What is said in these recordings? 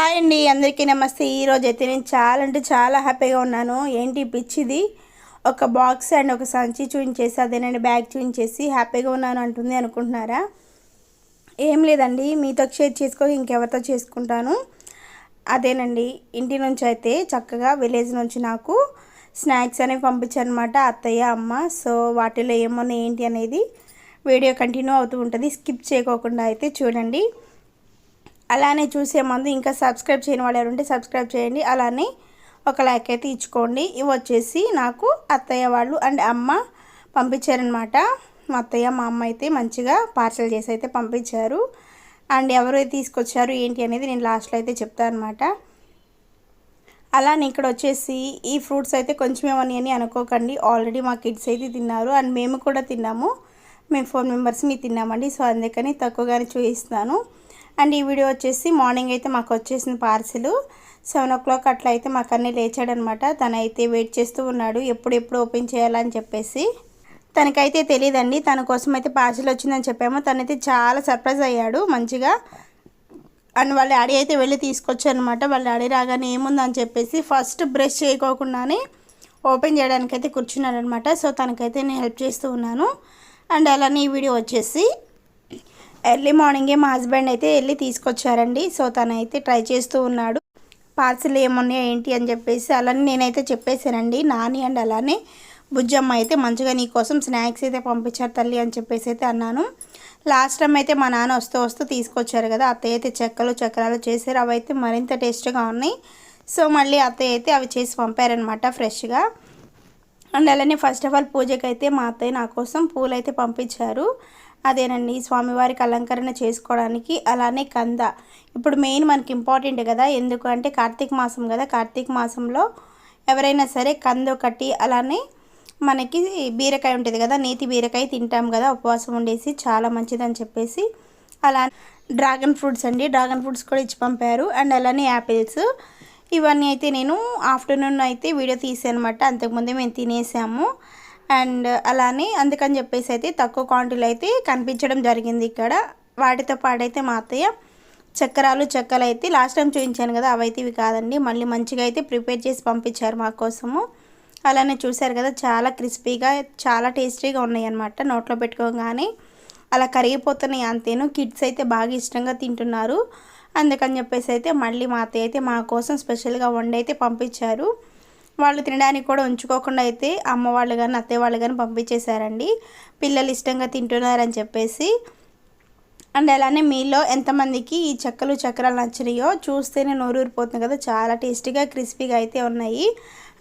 Hi అండి అందరికీ నమస్తే. ఈరోజు అయితే నేను చాలా అంటే చాలా హ్యాపీగా ఉన్నాను. ఏంటి పిచ్చిది? ఒక బాక్స్ అండ్ ఒక సంచి చూపించేసి అదేనండి బ్యాగ్ చూపించేసి హ్యాపీగా ఉన్నాను అంటుంది అనుకుంటున్నారా? ఏం లేదండి మీతో షేర్ చేసుకో ఇంకెవరితో చేసుకుంటాను. అదేనండి ఇంటి నుంచి అయితే చక్కగా విలేజ్ నుంచి నాకు స్నాక్స్ అనేవి పంపించారనమాట అత్తయ్య అమ్మ. సో వాటిలో ఏమన్నా ఏంటి అనేది వీడియో కంటిన్యూ అవుతూ ఉంటుంది. స్కిప్ చేయకోకుండా అయితే చూడండి. అలానే చూసే ముందు ఇంకా సబ్స్క్రైబ్ చేయని వాళ్ళు ఎవరుంటే సబ్స్క్రైబ్ చేయండి. అలానే ఒక లైక్ అయితే ఇచ్చుకోండి. ఇవి వచ్చేసి నాకు అత్తయ్య వాళ్ళు అండ్ అమ్మ పంపించారనమాట మా అత్తయ్య మా అమ్మ అయితే మంచిగా పార్సల్ చేసి అయితే పంపించారు. అండ్ ఎవరు తీసుకొచ్చారు ఏంటి అనేది నేను లాస్ట్లో అయితే చెప్తాను అనమాట అలానే ఇక్కడ వచ్చేసి ఈ ఫ్రూట్స్ అయితే కొంచెం ఏమని అని అనుకోకండి. ఆల్రెడీ మా కిడ్స్ అయితే తిన్నారు అండ్ మేము కూడా తిన్నాము. మేము ఫోర్ మెంబర్స్ మీ తిన్నామండి. సో అందుకని తక్కువగానే చూపిస్తున్నాను. అండ్ ఈ వీడియో వచ్చేసి మార్నింగ్ అయితే మాకు వచ్చేసిన పార్సిల్. సెవెన్ ఓ క్లాక్ అట్లా అయితే మాకు అన్నీ లేచాడనమాట. తనైతే వెయిట్ చేస్తూ ఉన్నాడు. ఎప్పుడు ఎప్పుడు ఓపెన్ చేయాలని చెప్పేసి. తనకైతే తెలియదండి తన కోసం అయితే పార్సిల్ వచ్చిందని చెప్పాము. తనైతే చాలా సర్ప్రైజ్ అయ్యాడు మంచిగా. అండ్ వాళ్ళ డాడీ అయితే వెళ్ళి తీసుకొచ్చారనమాట. వాళ్ళ డాడీ రాగానే ఏముందని చెప్పేసి ఫస్ట్ బ్రష్ చేయకోకుండానే ఓపెన్ చేయడానికైతే కూర్చున్నాడనమాట. కూర్చున్నారనమాట సో తనకైతే నేను హెల్ప్ చేస్తూ ఉన్నాను. అండ్ అలానే ఈ వీడియో వచ్చేసి ఎర్లీ మార్నింగే మా హస్బెండ్ అయితే వెళ్ళి తీసుకొచ్చారండి. సో తనైతే ట్రై చేస్తూ ఉన్నాడు. పార్సిల్ ఏమున్నాయో ఏంటి అని చెప్పేసి అలానే నేనైతే చెప్పేశానండి. నాని అండ్ అలానే బుజ్జమ్మ అయితే మంచిగా నీకోసం స్నాక్స్ అయితే పంపించారు తల్లి అని చెప్పేసి అయితే అన్నాను. లాస్ట్ టైం అయితే మా నాన్న వస్తూ వస్తూ తీసుకొచ్చారు కదా అత్తయ్య అయితే చెక్కలు చక్రాలు చేశారు. అవి అయితే మరింత టేస్ట్గా ఉన్నాయి. సో మళ్ళీ అత్తయ్య అయితే అవి చేసి పంపారనమాట ఫ్రెష్గా. అండ్ అలానే ఫస్ట్ ఆఫ్ ఆల్ పూజకి అయితే మా అత్తయ్య నా కోసం పూలు అయితే పంపించారు. అదేనండి స్వామివారికి అలంకరణ చేసుకోవడానికి అలానే కంద. ఇప్పుడు మెయిన్ మనకి ఇంపార్టెంట్ కదా ఎందుకంటే కార్తీక మాసం కదా కార్తీక మాసంలో ఎవరైనా సరే కంద ఒకటి అలానే మనకి బీరకాయ ఉంటుంది కదా నేతి బీరకాయ తింటాం కదా ఉపవాసం ఉండేసి చాలా మంచిదని చెప్పేసి అలా డ్రాగన్ ఫ్రూట్స్ అండి డ్రాగన్ ఫ్రూట్స్ కూడా ఇచ్చి పంపారు. అండ్ అలానే యాపిల్స్. ఇవన్నీ అయితే నేను ఆఫ్టర్నూన్ అయితే వీడియో తీసానమాట అంతకుముందే మేము తినేసాము. అండ్ అలానే అందుకని చెప్పేసి అయితే తక్కువ క్వాంటిటీలో అయితే కనిపించడం జరిగింది ఇక్కడ. వాటితో పాటైతే మా అత్తయ్య చక్రాలు చెక్కలు అయితే లాస్ట్ టైం చూపించాను కదా అవైతే ఇవి కాదండి. మళ్ళీ మంచిగా అయితే ప్రిపేర్ చేసి పంపించారు మా కోసము. అలానే చూశారు కదా చాలా క్రిస్పీగా చాలా టేస్టీగా ఉన్నాయి అనమాట నోట్లో పెట్టుకోగానే అలా కరిగిపోతున్నాయి అంతేను. కిడ్స్ అయితే బాగా ఇష్టంగా తింటున్నారు. అందుకని చెప్పేసి అయితే మళ్ళీ మా అత్తయ్య అయితే మా కోసం స్పెషల్గా వండి అయితే పంపించారు. వాళ్ళు తినడానికి కూడా ఉంచుకోకుండా అయితే అమ్మ వాళ్ళు కానీ అత్తయ్య వాళ్ళు కానీ పంపించేశారండి. పిల్లలు ఇష్టంగా తింటున్నారని చెప్పేసి. అండ్ అలానే మీలో ఎంతమందికి ఈ చెక్కలు చక్రాలు నచ్చినాయో చూస్తేనే నోరూరిపోతుంది కదా. చాలా టేస్టీగా క్రిస్పీగా అయితే ఉన్నాయి.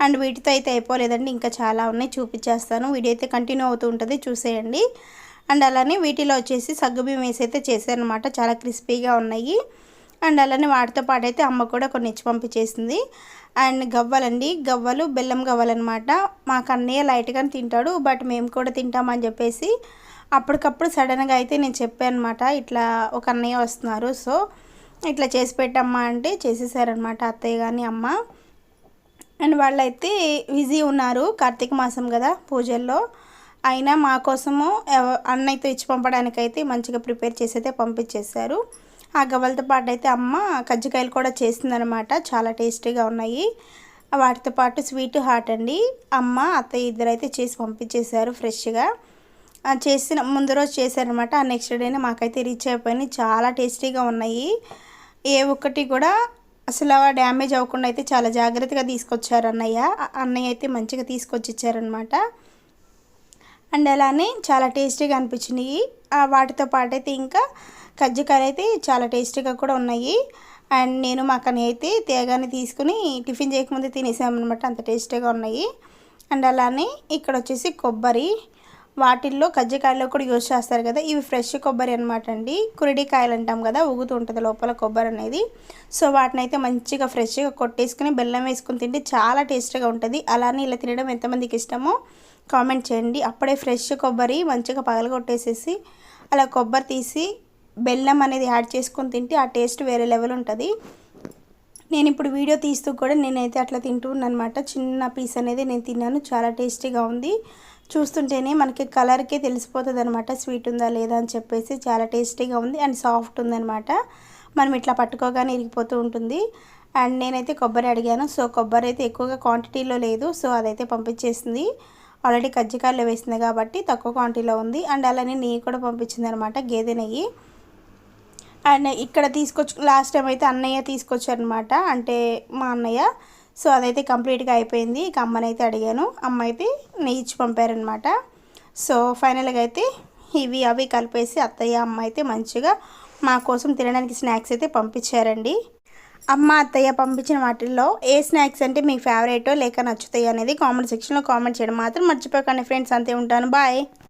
అండ్ వీటితో అయితే అయిపోలేదండి. ఇంకా చాలా ఉన్నాయి. చూపించేస్తాను. వీడియో అయితే కంటిన్యూ అవుతూ ఉంటుంది. చూసేయండి. అండ్ అలానే వీటిలో వచ్చేసి సగ్గుబియ్యం వేసి అయితే చేశారనమాట చాలా క్రిస్పీగా ఉన్నాయి. అండ్ అలానే వాటితో పాటు అయితే అమ్మ కూడా కొన్ని ఇచ్చి పంపించేసింది. అండ్ గవ్వలండి. గవ్వలు బెల్లం గవ్వలనమాట. మాకు అన్నయ్య లైట్గానే తింటాడు బట్ మేము కూడా తింటామని చెప్పేసి అప్పటికప్పుడు సడన్గా అయితే నేను చెప్పాను అనమాట ఇట్లా ఒక అన్నయ్య వస్తున్నారు సో ఇట్లా చేసి పెట్టమ్మా అంటే చేసేసారనమాట అత్తయ్య కానీ అమ్మ. అండ్ వాళ్ళైతే బిజీ ఉన్నారు కార్తీక మాసం కదా పూజల్లో. అయినా మా కోసము అన్నయ్యతో ఇచ్చి పంపడానికైతే మంచిగా ప్రిపేర్ చేసి అయితే పంపించేశారు. ఆ గవ్వలతో పాటు అయితే అమ్మ కజ్జికాయలు కూడా చేసిందనమాట చాలా టేస్టీగా ఉన్నాయి. వాటితో పాటు స్వీట్ హాట్ అండి. అమ్మ అత్తయ్య ఇద్దరు అయితే చేసి పంపించేశారు ఫ్రెష్గా. చేసిన ముందు రోజు చేశారనమాట ఆ నెక్స్ట్ డేనే మాకైతే రీచ్ అయిపోయినాయి. చాలా టేస్టీగా ఉన్నాయి. ఏ ఒక్కటి కూడా అసలు డ్యామేజ్ అవ్వకుండా అయితే చాలా జాగ్రత్తగా తీసుకొచ్చారు అన్నయ్య. అన్నయ్య అయితే మంచిగా తీసుకొచ్చి ఇచ్చారనమాట అండ్ అలానే చాలా టేస్టీగా అనిపించినాయి. వాటితో పాటు అయితే ఇంకా కజ్జికాయలు అయితే చాలా టేస్టీగా కూడా ఉన్నాయి. అండ్ నేను మా అక్కని అయితే తేగాన్ని తీసుకుని టిఫిన్ చేయకముందే తినేసామన్నమాట. అంత టేస్టీగా ఉన్నాయి. అండ్ అలానే ఇక్కడ వచ్చేసి కొబ్బరి. వాటిల్లో కజ్జికాయల్లో కూడా యూజ్ చేస్తారు కదా ఇవి ఫ్రెష్ కొబ్బరి అనమాట అండి. కురిడికాయలు అంటాం కదా ఊగుతూ ఉంటుంది లోపల కొబ్బరి అనేది. సో వాటిని అయితే మంచిగా ఫ్రెష్గా కొట్టేసుకుని బెల్లం వేసుకుని తింటే చాలా టేస్ట్గా ఉంటుంది. అలానే ఇలా తినడం ఎంతమందికి ఇష్టమో కామెంట్ చేయండి. అప్పుడే ఫ్రెష్ కొబ్బరి మంచిగా పగలగొట్టేసేసి అలా కొబ్బరి తీసి బెల్లం అనేది యాడ్ చేసుకొని తింటే ఆ టేస్ట్ వేరే లెవెల్ ఉంటుంది. నేను ఇప్పుడు వీడియో తీస్తూ కూడా నేనైతే అట్లా తింటూ అనమాట చిన్న పీస్ అనేది నేను తిన్నాను. చాలా టేస్టీగా ఉంది. చూస్తుంటేనే మనకి కలర్కే తెలిసిపోతుంది అనమాట స్వీట్ ఉందా లేదా అని చెప్పేసి చాలా టేస్టీగా ఉంది అండ్ సాఫ్ట్ ఉందనమాట. మనం ఇట్లా పట్టుకోగానే ఇరిగిపోతూ ఉంటుంది. అండ్ నేనైతే కొబ్బరి అడిగాను. సో కొబ్బరి అయితే ఎక్కువగా క్వాంటిటీలో లేదు. సో అదైతే పంపించేసింది. ఆల్రెడీ కజ్జికాయలు వేసింది కాబట్టి తక్కువ క్వాంటిటీలో ఉంది. అండ్ అలానే నెయ్యి కూడా పంపించింది అనమాట గేదె నెయ్యి. అండ్ ఇక్కడ తీసుకొచ్చు లాస్ట్ టైం అయితే అన్నయ్య తీసుకొచ్చారనమాట అంటే మా అన్నయ్య. సో అదైతే కంప్లీట్గా అయిపోయింది. ఇక అయితే అడిగాను. అమ్మ అయితే నెయ్యిచ్చి పంపారనమాట. సో ఫైనల్గా అయితే ఇవి అవి కలిపేసి అత్తయ్య అమ్మ అయితే మంచిగా మా కోసం తినడానికి స్నాక్స్ అయితే పంపించారండి. అమ్మ అత్తయ్య పంపించిన వాటిల్లో ఏ స్నాక్స్ అంటే మీకు ఫేవరెటో లేక నచ్చుతాయి అనేది కామెంట్ సెక్షన్లో కామెంట్ చేయడం మాత్రం మర్చిపోకండి. ఫ్రెండ్స్ అంతే ఉంటాను. బాయ్